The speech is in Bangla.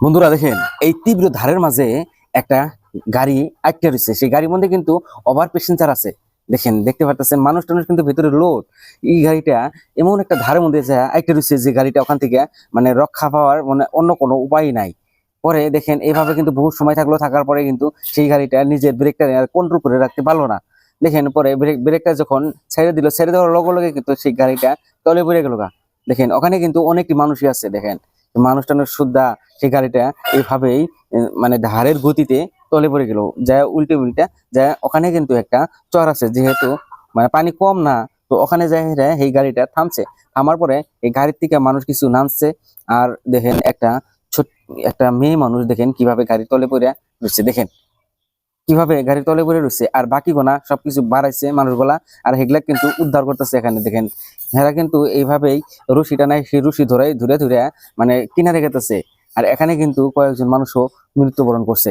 বন্ধুরা দেখেন, এই তীব্র ধারের মাঝে একটা গাড়ি আটকে রয়েছে। সেই গাড়ির মধ্যে কিন্তু ওভার প্যাসেঞ্জার আছে। দেখেন, দেখতে পারতেছেন মানুষ টানুষ কিন্তু ভিতরে লোড এই গাড়িটা এমন একটা ধারের মধ্যে যা আটকে রয়েছে যে গাড়িটা ওখান থেকে মানে রক্ষা পাওয়ার মানে অন্য কোনো উপায় নাই। পরে দেখেন এইভাবে কিন্তু বহু সময় থাকল, থাকার পরে কিন্তু সেই গাড়িটা নিজের ব্রেকটা কন্ট্রোল করে রাখতে পারল না। দেখেন, পরে ব্রেক, ব্রেকটা যখন ছেড়ে দিল, ছেড়ে দেওয়ার লগে লগে কিন্তু সেই গাড়িটা তলে পড়ে গেল দেখেন, ওখানে কিন্তু অনেকটি মানুষই আছে, দেখেন। মানুষ টানুষ শুদ্ধা সেই গাড়িটা এভাবেই মানে ধারের গতিতে তলে পড়ে গেল। যা উল্টে উল্টে যা ওখানে কিন্তু একটা চর আছে, যেহেতু মানে পানি কম না, তো ওখানে যাই এই গাড়িটা থামছে। থামার পরে এই গাড়ির থেকে মানুষ কিছু নামছে, আর দেখেন একটা ছোট, একটা মেয়ে মানুষ দেখেন কীভাবে গাড়ির তলে পড়ে রয়েছে দেখেন কীভাবে গাড়ির তলে পড়ে রয়েছে আর বাকি গোনা সবকিছু বাড়াইছে মানুষ মানুষগুলা, আর হেগলা কিন্তু উদ্ধার করতেছে এখানে, দেখেন। হেরা কিন্তু এইভাবেই রশিটা নাই সেই রশি ধরে ধরে ধরে মানে কিনারে গেতেছে। আর এখানে কিন্তু কয়েকজন মানুষও মৃত্যুবরণ করছে।